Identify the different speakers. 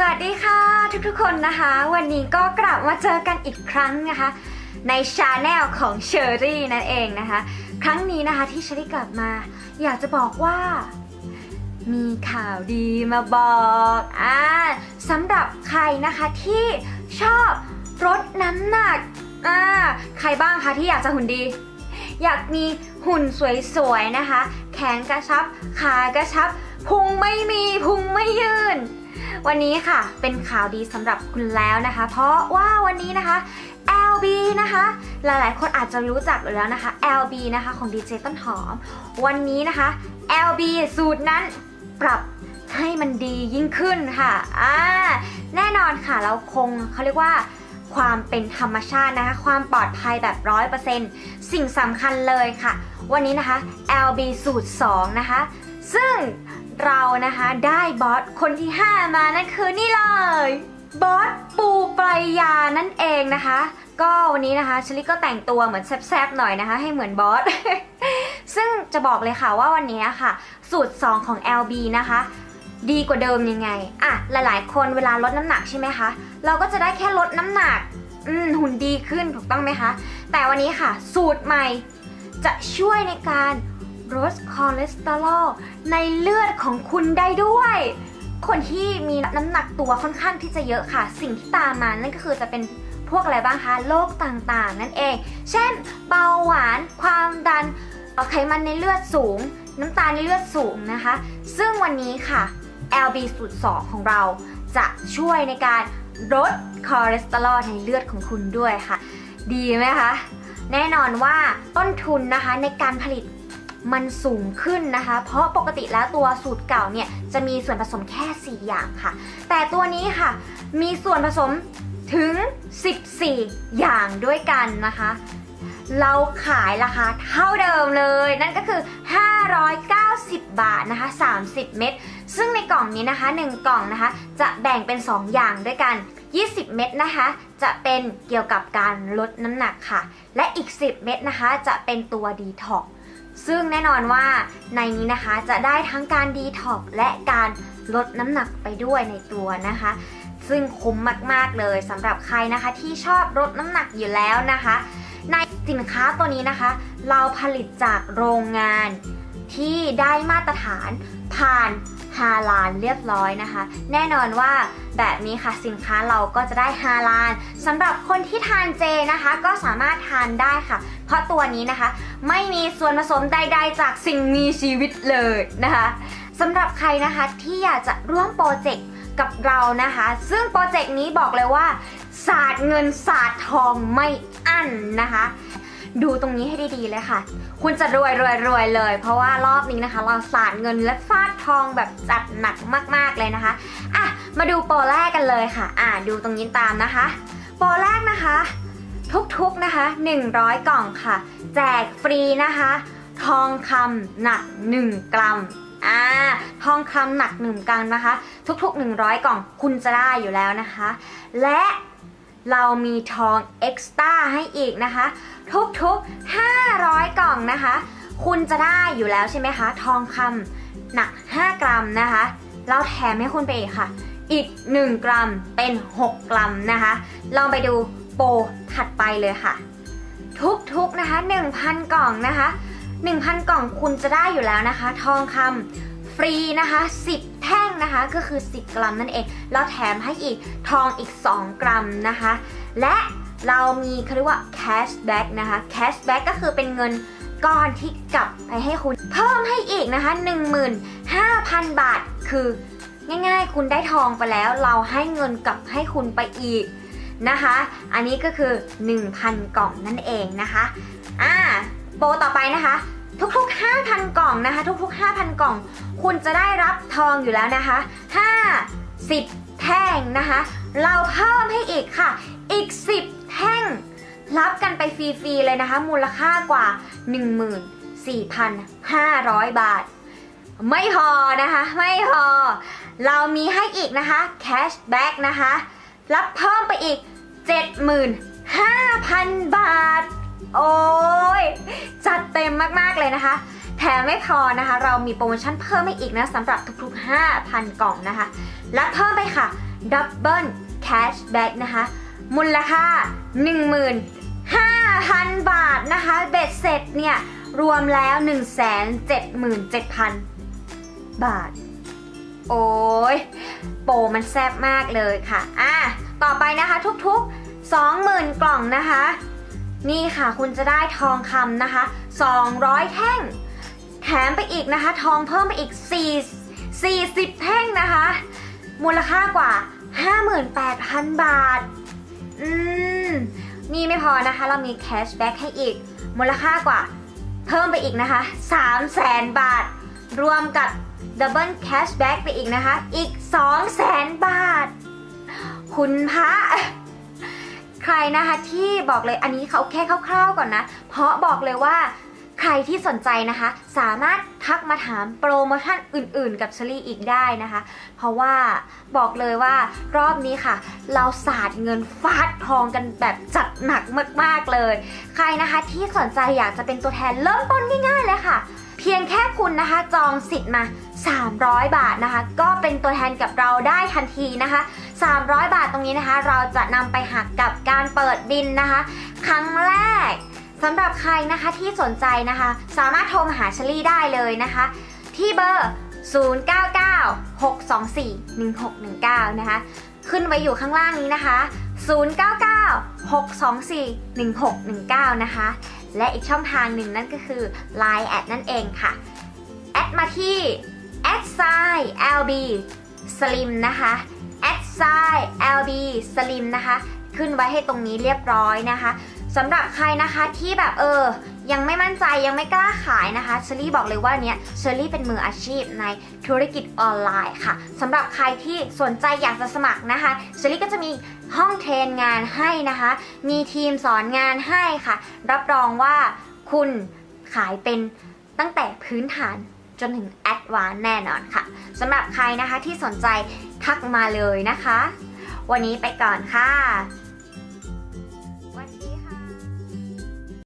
Speaker 1: สวัสดีค่ะทุกๆคนนะคะ วันนี้ก็กลับมาเจอกันอีกครั้งนะคะ ในชาแนลของเชอรี่นั่นเองนะคะ ครั้งนี้นะคะที่เชอรี่กลับมา อยากจะบอกว่า มีข่าวดีมาบอกอ่าสำหรับใครนะคะที่ชอบลดน้ำหนักอ่าใครบ้างคะที่อยากจะหุ่นดี อยากมีหุ่นสวยๆนะคะ แขนกระชับขากระชับพุงไม่มีพุงไม่ยืน วันนี้ค่ะเป็นข่าวดีสำหรับคุณแล้วนะคะ เพราะว่าวันนี้นะคะ LB นะคะ หลายๆ คนอาจจะรู้จักอยู่แล้วนะคะ LB นะคะของ DJ ต้นหอม วันนี้นะคะ LB สูตรนั้นปรับให้มันดียิ่งขึ้นค่ะอ่าแน่นอนค่ะเราคงเขาเรียกว่าความเป็นธรรมชาตินะคะ ความปลอดภัยแบบร้อยเปอร์เซ็นต์สิ่งสำคัญเลยค่ะ วันนี้นะคะ LB สูตร 2 นะคะ ซึ่งเรานะคะได้บอสคนที่ 5 มานั่นคือนี่เลยบอสปูปรายานั่นเองนะคะ ก็วันนี้นะคะชลิก็แต่งตัวเหมือนแซบๆหน่อยนะคะ ให้เหมือนบอส ซึ่งจะบอกเลยค่ะว่าวันนี้ค่ะ สูตร 2 ของ LB นะคะดีกว่าเดิมยังไง อะ หลายๆ คนเวลาลดน้ำหนักใช่ไหมคะ เราก็จะได้แค่ลดน้ำหนัก อืม หุ่นดีขึ้นถูกต้องไหมคะ แต่วันนี้ค่ะ สูตรใหม่ จะช่วยในการลดคอเลสเตอรอลในเลือดของคุณได้ด้วย คนที่มีน้ำหนักตัวค่อนข้างที่จะเยอะค่ะ สิ่งที่ตามมานั่นก็คือจะเป็นพวกอะไรบ้างคะโรคต่างๆ นั่นเอง เช่น เบาหวาน ความดันไขมันในเลือดสูง น้ำตาลในเลือดสูงนะคะ ซึ่งวันนี้ค่ะ LB สูตร2ของเราจะช่วยในการลดคอเลสเตอรอลในเลือดของคุณด้วยค่ะ ดีไหมคะ แน่นอนว่าต้นทุนนะคะในการผลิตมันสูงขึ้นนะคะ เพราะปกติแล้วตัวสูตรเก่าเนี่ยจะมีส่วนผสมแค่ 4 อย่างค่ะ แต่ตัวนี้ค่ะมีส่วนผสมถึง 14 อย่างด้วยกันนะคะ เราขายราคาเท่าเดิมเลย นั่นก็คือ 590 บาทนะคะ 30 เม็ดซึ่งในกล่องนี้นะคะ 1 กล่องนะคะ จะแบ่งเป็น 2 อย่างด้วยกัน 20 เม็ดนะคะ จะเป็นเกี่ยวกับการลดน้ำหนักค่ะ และอีก 10 เม็ดนะคะ จะเป็นตัวดีท็อกซึ่งแน่นอนว่าในนี้นะคะจะได้ทั้งการดีท็อกและการลดน้ำหนักไปด้วยในตัวนะคะ ซึ่งคุ้มมากๆเลยสำหรับใครนะคะที่ชอบลดน้ำหนักอยู่แล้วนะคะ ในสินค้าตัวนี้นะคะ เราผลิตจากโรงงานที่ได้มาตรฐานผ่าน ฮาลาลเรียบร้อยนะคะ แน่นอนว่าแบบนี้ค่ะสินค้าเราก็จะได้ฮาลาลสำหรับคนที่ทานเจนะคะ ก็สามารถทานได้ค่ะ เพราะตัวนี้นะคะ ไม่มีส่วนผสมใด ๆ จากสิ่งมีชีวิตเลยนะคะสำหรับใครนะคะที่อยากจะร่วมโปรเจกต์กับเรานะคะ ซึ่งโปรเจกต์นี้บอกเลยว่าศาสตร์เงินศาสตร์ทองไม่อั้นนะคะ ดูตรงนี้ให้ดีๆเลยค่ะ คุณจะรวยรวยรวยเลย เพราะว่ารอบนี้นะคะ เราศาสตร์เงินและฟาดทองแบบจัดหนักมากๆเลยนะคะอะมาดูโปรแรกกันเลยค่ะ อะดูตรงนี้ตามนะคะ โปรแรกนะคะ ทุกๆนะคะ 100 กล่องค่ะ แจกฟรีนะคะ ทองคำหนัก 1 กรัมอ่าทองคำหนัก1กรัมนะคะ ทุกๆ 100 กล่องคุณจะได้อยู่แล้วนะคะ และ เรามีทองเอ็กซ์ต้าให้อีกนะคะ ทุกๆ 500 กล่องนะคะ คุณจะได้อยู่แล้วใช่ไหมคะ ทองคำหนัก 5 กรัมนะคะ เราแถมให้คุณไปอีกค่ะ อีก 1 กรัมเป็น 6 กรัมนะคะ ลองไปดูโปรถัดไปเลยค่ะ ทุกๆนะคะ 1,000 กล่องนะคะ 1,000 กล่องคุณจะได้อยู่แล้วนะคะ ทองคำฟรีนะคะ 10 แท่ง นะคะก็คือ 10 กรัมนั่นเองแล้วแถมให้อีกทองอีก 2 กรัมนะคะ และเรามีเขาเรียกว่า cashback นะคะ cashback ก็คือเป็นเงินก้อนที่กลับไปให้คุณ เพิ่มให้อีกนะคะ 15,000 บาท คือง่ายๆ คุณได้ทองไปแล้ว เราให้เงินกลับให้คุณไปอีกนะคะ อันนี้ก็คือ 1,000 กล่องนั่นเองนะคะ อ่า โปรต่อไปนะคะ ทุกๆ 5,000 กล่องนะคะ ทุกๆ 5,000 กล่อง คุณจะได้รับทองอยู่แล้วนะคะ 50 แท่งนะคะ เราเพิ่มให้อีกค่ะ อีก 10 แท่ง รับกันไปฟรีๆ เลยนะคะ มูลค่ากว่า 14,500 บาท ไม่พอนะคะ ไม่พอ เรามีให้อีกนะคะ แคชแบ็กนะคะ รับเพิ่มไปอีก 75,000 บาท โอ้ยจัดเต็มมากๆเลยนะคะ แถมไม่พอนะคะ เรามีโปรโมชั่นเพิ่มให้อีกนะสำหรับทุกๆ 5,000 กล่องนะคะรับเพิ่มไปค่ะ Double Cashback นะคะ มูลค่า 15,000 บาทนะคะ เบ็ดเสร็จเนี่ย รวมแล้ว 177,000 บาท โอ้ยโปรมันแซ่บมากเลยค่ะ อะ ต่อไปนะคะทุกๆ 20,000 กล่องนะคะ นี่ค่ะคุณจะได้ทองคำนะคะ 200 แท่ง แถมไปอีกนะคะ ทองเพิ่มไปอีก 4 40 แท่งนะคะ มูลค่ากว่า 58,000 บาท อืม นี่ไม่พอนะคะ เรามีแคชแบ็กให้อีก มูลค่ากว่า เพิ่มไปอีกนะคะ300,000 บาท รวมกับดับเบิลแคชแบ็กไปอีกนะคะ อีก 200,000 บาท คุณพระ รนะคะที่บอกเลยอันนี้เขาแค่คร่าวๆก่อนนะ เพราะบอกเลยว่าใครที่สนใจนะคะ สามารถทักมาถามโปรโมชั่นอื่นๆ กับเชลี่อีกได้นะคะ เพราะว่าบอกเลยว่ารอบนี้ค่ะ เราสาดเงินฟาดทองกันแบบจัดหนักมากๆเลย ใครนะคะที่สนใจอยากจะเป็นตัวแทนเริ่มต้นง่ายๆเลยค่ะ เพียงแค่คุณนะคะจองสิทธิ์มา 300 บาทนะคะ ก็เป็นตัวแทนกับเราได้ทันทีนะคะ 300 บาทตรงนี้นะคะ เราจะนำไปหักกับการเปิดบินนะคะ ครั้งแรกสำหรับใครนะคะที่สนใจนะคะ สามารถโทรมาหาเชลี่ได้เลยนะคะ ที่เบอร์ 0996241619 นะคะ ขึ้นไว้อยู่ข้างล่างนี้นะคะ 0996241619 นะคะ และอีกช่องทางหนึ่งนั่นก็คือ Line แอดนั่นเองค่ะ แอดมาที่ a d s i lb slim นะคะ a d s i lb slim นะคะ ขึ้นไว้ให้ตรงนี้เรียบร้อยนะคะสำหรับใครนะคะที่แบบเออ ยังไม่มั่นใจยังไม่กล้าขายนะคะเชอรี่บอกเลยว่าเนี้ยเชอรี่เป็นมืออาชีพในธุรกิจออนไลน์ค่ะสำหรับใครที่สนใจอยากจะสมัครนะคะเชอรี่ก็จะมีห้องเทรนงานให้นะคะ มีทีมสอนงานให้ค่ะ รับรองว่าคุณขายเป็นตั้งแต่พื้นฐานจนถึงแอ หวานแน่นอนค่ะสำหรับใครนะคะที่สนใจทักมาเลยนะคะ วันนี้ไปก่อนค่ะ